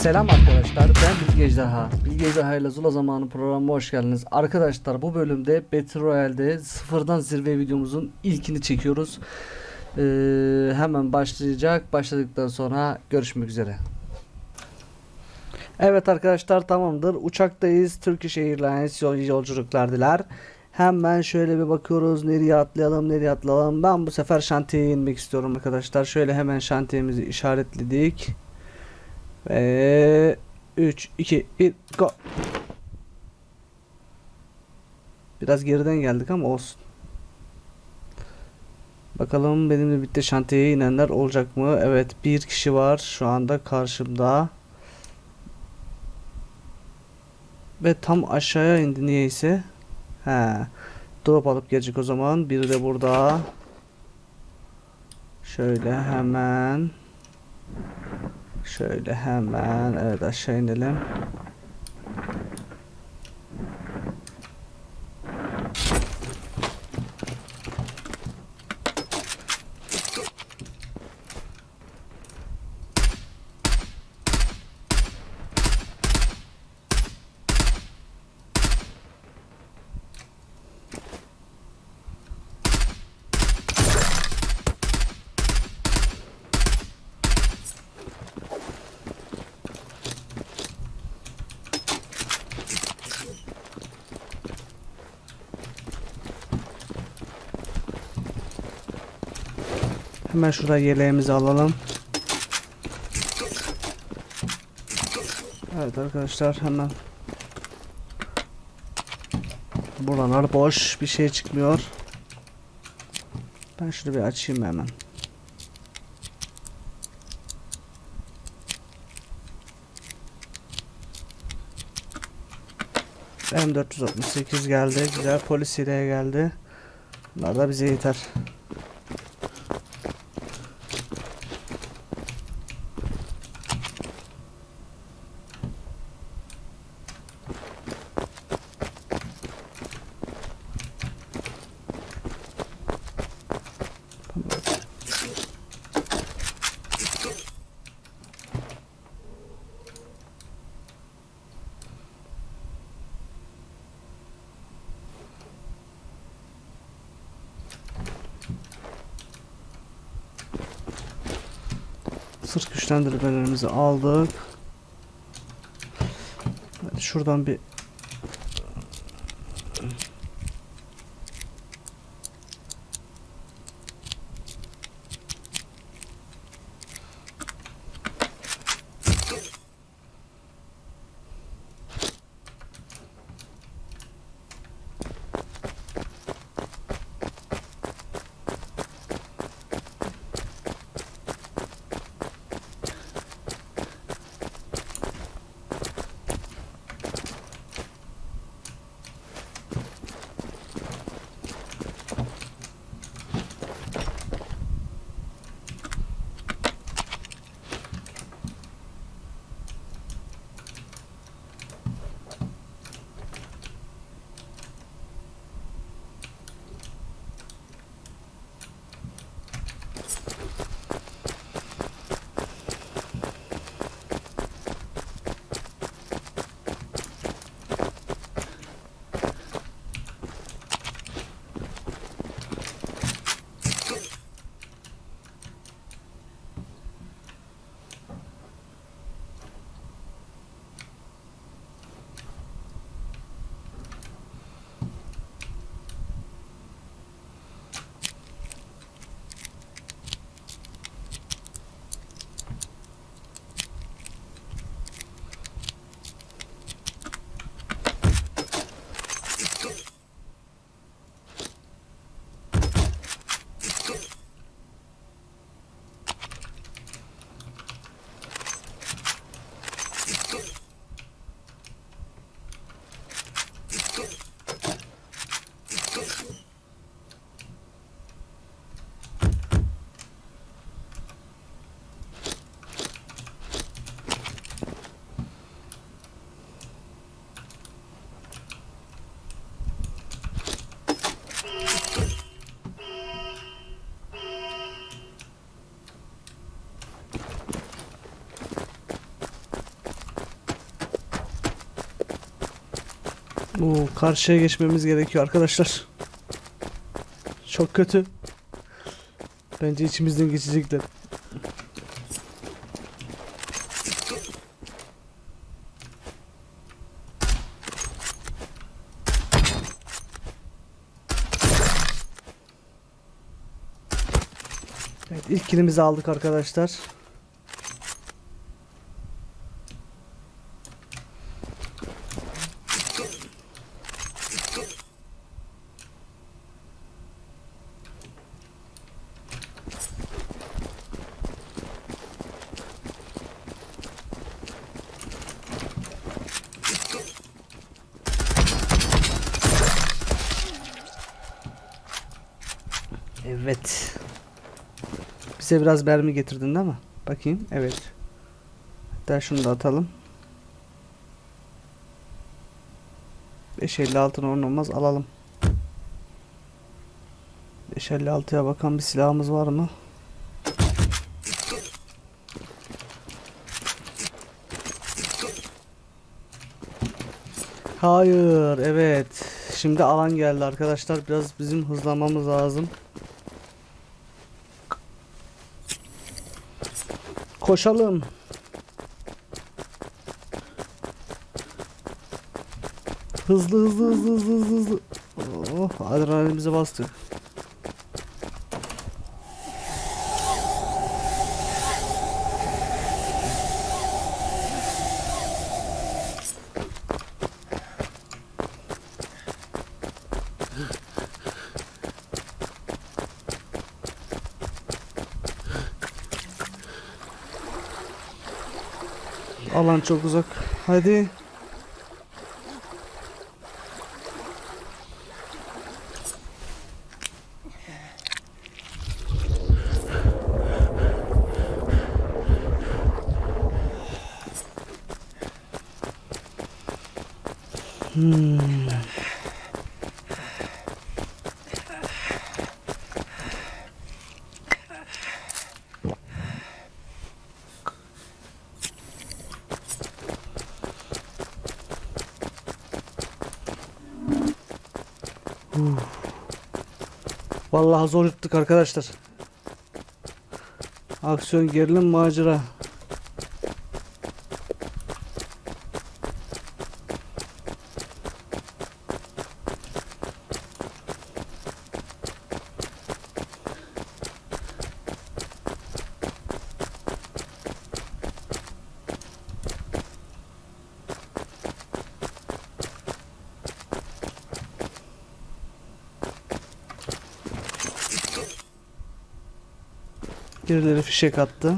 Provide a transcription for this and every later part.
Selam arkadaşlar ben Bilge Ejderha. Bilge Ejderha ile Zula Zamanı programına hoş geldiniz. Arkadaşlar bu bölümde Battle Royale'de sıfırdan zirve videomuzun ilkini çekiyoruz. Ee, hemen başlayacak. Başladıktan sonra görüşmek üzere. Evet arkadaşlar tamamdır. Uçaktayız. Turkish Airlines yol yolculuklar diler. Hemen şöyle bir bakıyoruz. Nereye atlayalım, nereye atlayalım. Ben bu sefer şantiyeye inmek istiyorum arkadaşlar. Şöyle hemen şantiyemizi işaretledik. Ve 3, 2, 1, go. Biraz geriden geldik ama olsun. Bakalım benimle birlikte şantiyeye inenler olacak mı? Evet bir kişi var şu anda karşımda. Ve tam aşağıya indi niyeyse. He. Drop alıp gelecek o zaman. Biri de burada. Şöyle hemen. Şöyle hemen. Evet aşağı inelim. Hemen şurada yeleğimizi alalım. Evet arkadaşlar hemen Buralar boş bir şey çıkmıyor. Ben şunu bir açayım hemen. M468 geldi. Güzel polis geldi. Bunlar da bize yeter. Sırt güçlendirmelerimizi aldık. Hadi şuradan bir Oo, karşıya geçmemiz gerekiyor arkadaşlar. Çok kötü. Bence içimizden geçecekler. Evet, ilk kilimizi aldık arkadaşlar. Evet. Bize biraz mermi getirdin değil mi? Bakayım. Evet. Hatta şunu da atalım. 556 onun olmaz alalım. 556'ya bakan bir silahımız var mı? Hayır, evet. Şimdi alan geldi arkadaşlar. Biraz bizim hızlanmamız lazım. Koşalım. Hızlı hızlı hızlı hızlı hızlı. Oh, adrenalimize bastık. Alan çok uzak. Hadi. Hmm. Vallahi zor yuttuk arkadaşlar. Aksiyon, gerilim, macera. Birileri fişek attı.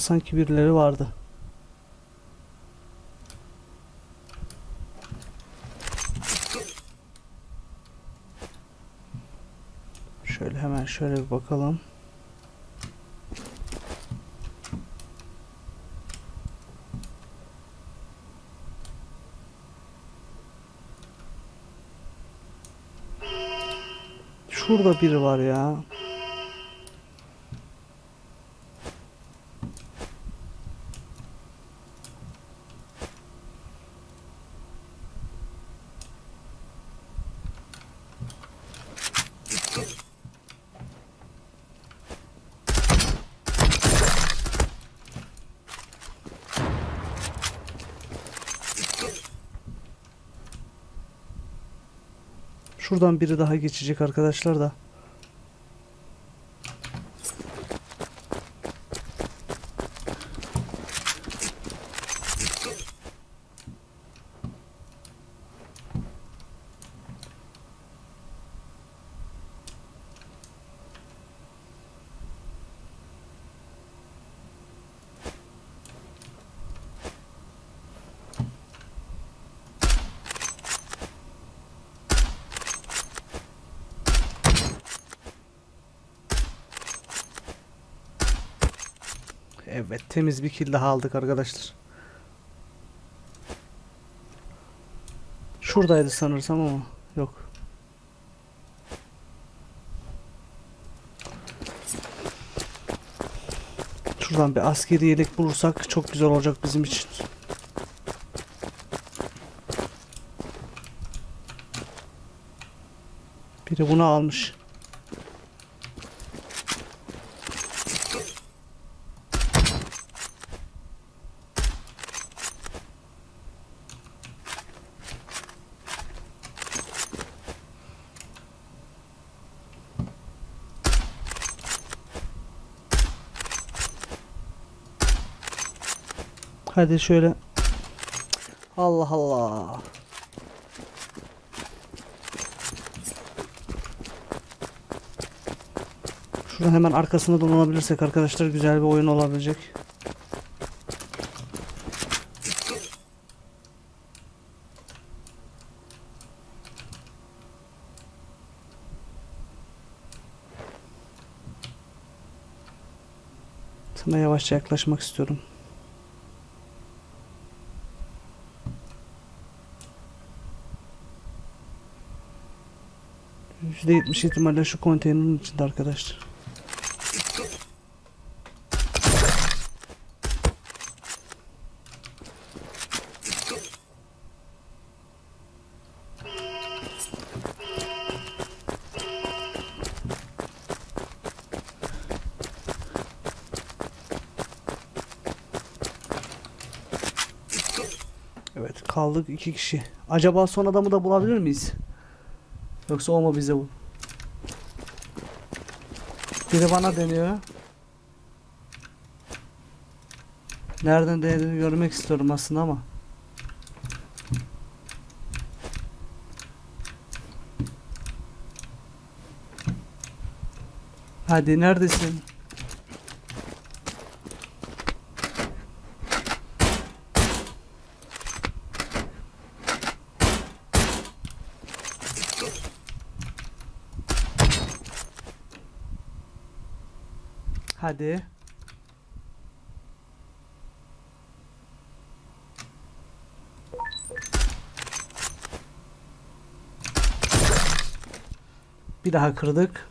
Sanki birileri vardı. Şöyle hemen şöyle bir bakalım. Şurada biri var ya. Şuradan biri daha geçecek arkadaşlar da. Evet temiz bir kill daha aldık arkadaşlar. Şuradaydı sanırsam ama yok. Şuradan bir askeri yelek bulursak çok güzel olacak bizim için. Biri bunu almış. Hadi şöyle. Allah Allah. Şuradan hemen arkasında dolanabilirsek arkadaşlar güzel bir oyun olabilecek. Sana yavaşça yaklaşmak istiyorum. %70 ihtimalle şu konteynerin içinde arkadaşlar. Evet kaldık iki kişi. Acaba son adamı da bulabilir miyiz? Yoksa o mu bize bu? Biri bana deniyor. Nereden denediğini görmek istiyorum aslında ama. Hadi neredesin? Hadi. Bir daha kırdık.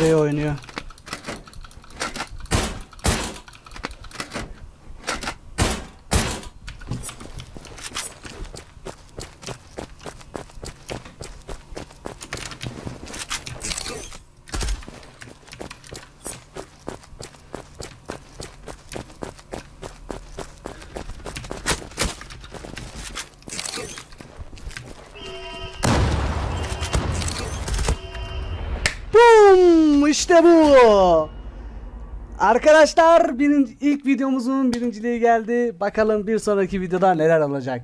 Süreye oynuyor. İşte bu. Arkadaşlar birinci, ilk videomuzun birinciliği geldi. Bakalım bir sonraki videoda neler olacak.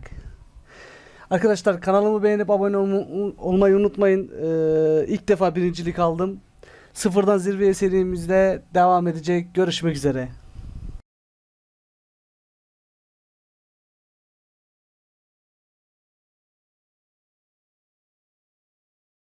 Arkadaşlar kanalımı beğenip abone olma- olmayı unutmayın. Ee, ilk defa birincilik aldım. Sıfırdan zirveye serimizde devam edecek. Görüşmek üzere.